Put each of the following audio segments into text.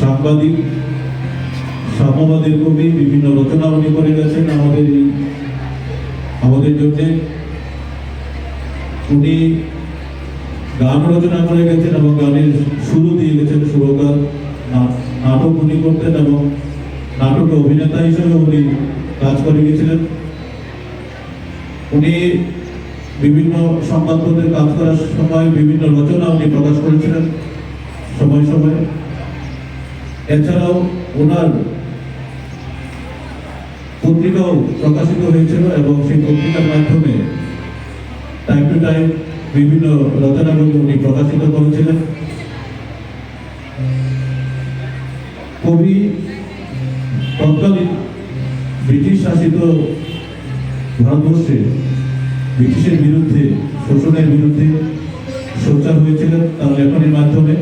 সাংবাদিক, সাম্যবাদের কবি বিভিন্ন রচনা উনি করে গেছেন আমাদের আমাদের জন্যে। উনি গান রচনা করে গেছেন এবং গানের শুরু দিয়ে গেছেন সুরকার নাটক উনি করতেন এবং নাটকে অভিনেতা হিসেবে উনি কাজ করে গেছিলেন। উনি বিভিন্ন সংবাদপত্রে কাজ করার সময় বিভিন্ন রচনা উনি প্রকাশ করেছিলেন সময় সময়। এছাড়াও ওনার পত্রিকাও প্রকাশিত হয়েছিল এবং সেই পত্রিকার মাধ্যমে টাইম টু টাইম বিভিন্ন রচনাগুলি উনি প্রকাশিত করেছিলেন। কবি তৎকালীন ব্রিটিশ শাসিত ভারতবর্ষে ব্রিটিশের বিরুদ্ধে, শোষণের বিরুদ্ধে সোচ্চার হয়েছিলেন তার লেখনের মাধ্যমে।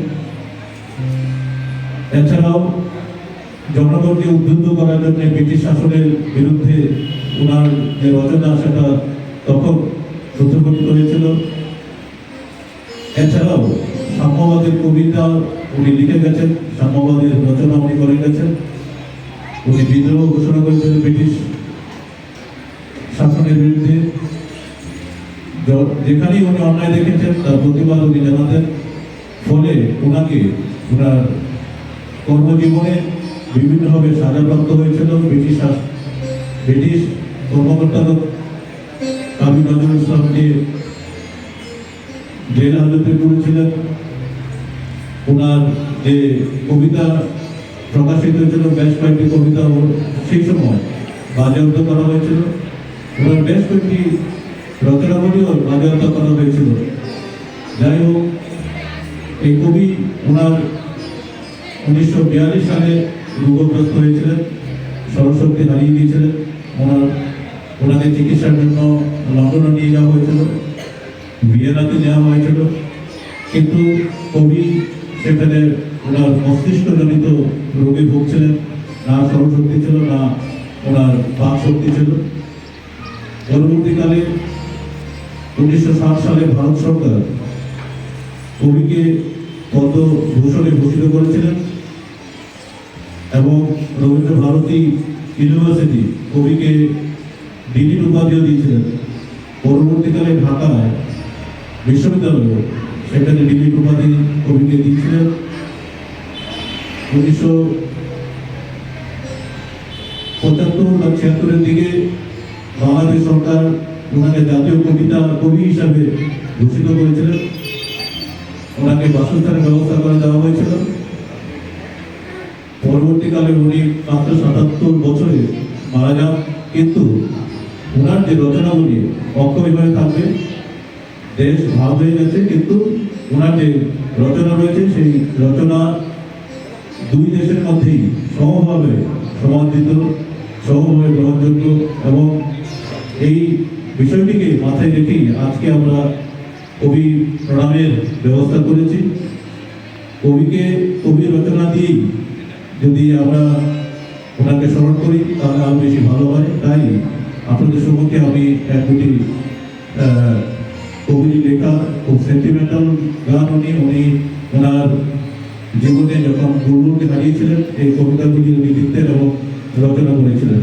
এছাড়াও জনগণকে উদ্বুদ্ধ করার জন্য ব্রিটিশ শাসনের বিরুদ্ধে ওনার যে রচনা, সেটা তখন প্রতিফলিত হয়েছিল। এছাড়াও সাম্যবাদের কবিতা উনি লিখে গেছেন, সাম্যবাদের রচনা উনি করে গেছেন। উনি বিদ্রোহ ঘোষণা করেছিলেন ব্রিটিশ শাসনের বিরুদ্ধে। যেখানেই উনি অন্যায় দেখেছেন, তার প্রতিবাদ উনি জানাতেন। ফলে ওনাকে ওনার কর্মজীবনে বিভিন্নভাবে সাজাপ্রাপ্ত হয়েছিল। ব্রিটিশ ব্রিটিশ কর্মকর্তারা কাজী নজরুল ইসলামকে জেল হাজতে করেছিলেন। ওনার যে কবিতা প্রকাশিত হয়েছিল, বেশ কয়েকটি কবিতা সেই সময় বাজেয়াপ্ত করা হয়েছিল। ওনার বেশ কয়েকটি রচনাবলীও বাজেয়াপ্ত করা হয়েছিল। যাই হোক, এই কবি, ওনার উনিশশো বিয়াল্লিশ সালে রোগগ্রস্ত হয়েছিলেন সরস্বতী হারিয়ে দিয়েছিলেন। ওনার, ওনাকে চিকিৎসার জন্য লন্ডনে নিয়ে যাওয়া হয়েছিল, ভিয়েনাতে নেওয়া হয়েছিল। কিন্তু কবি সেখানে ওনার মস্তিষ্কজনিত রোগে ভুগছিলেন, না স্মরণশক্তি ছিল, না ওনার বাক শক্তি ছিল। পরবর্তীকালে উনিশশো ষাট সালে ভারত সরকার কবিকে কত পদ্মভূষণে ভূষিত করেছিলেন। এবং রবীন্দ্র ভারতী ইউনিভার্সিটি কবিকে ডিলিট উপাধিও দিয়েছিলেন। পরবর্তীকালে ঢাকায় বিশ্ববিদ্যালয় সেখানে ডিলিট উপাধি কবিকে দিয়েছিলেন। উনিশশো পঁচাত্তর বা ছিয়াত্তরের দিকে বাংলাদেশ সরকার ওনাকে জাতীয় কবিতা কবি হিসাবে ঘোষিত করেছিলেন। ওনাকে বাসস্থানের ব্যবস্থা করে দেওয়া হয়েছিল। পরবর্তীকালে উনি মাত্র সাতাত্তর বছরে মারা যান। কিন্তু ওনার যে রচনাগুলি অক্ষয়ভাবে থাকবে, দেশ ভাগ হয়ে গেছে, কিন্তু ওনার যে রচনা রয়েছে, সেই রচনা দুই দেশের মধ্যেই সমভাবে সমাদৃত, সমভাবে গ্রহণযোগ্য এবং এই বিষয়টিকে মাথায় রেখেই আজকে আমরা কবি প্রণামের ব্যবস্থা করেছি। কবিকে কবি রচনা দিয়েই যদি আমরা ওনাকে স্মরণ করি, তাহলে আরও বেশি ভালো হয়। তাই আপনাদের সম্মুখে আমি এক দুটি কবির লেখা, খুব সেন্টিমেন্টাল গান উনি উনি ওনার জীবনে যখন দুর্বলকে হারিয়েছিলেন, এই কবিতাগুলি উনি লিখতেন এবং রচনা করেছিলেন।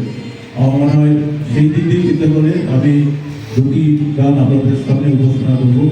আমার মনে হয় সেই দিক দিয়ে চিন্তা করে আমি দুটি গান আপনাদের সামনে উপস্থাপনা করব।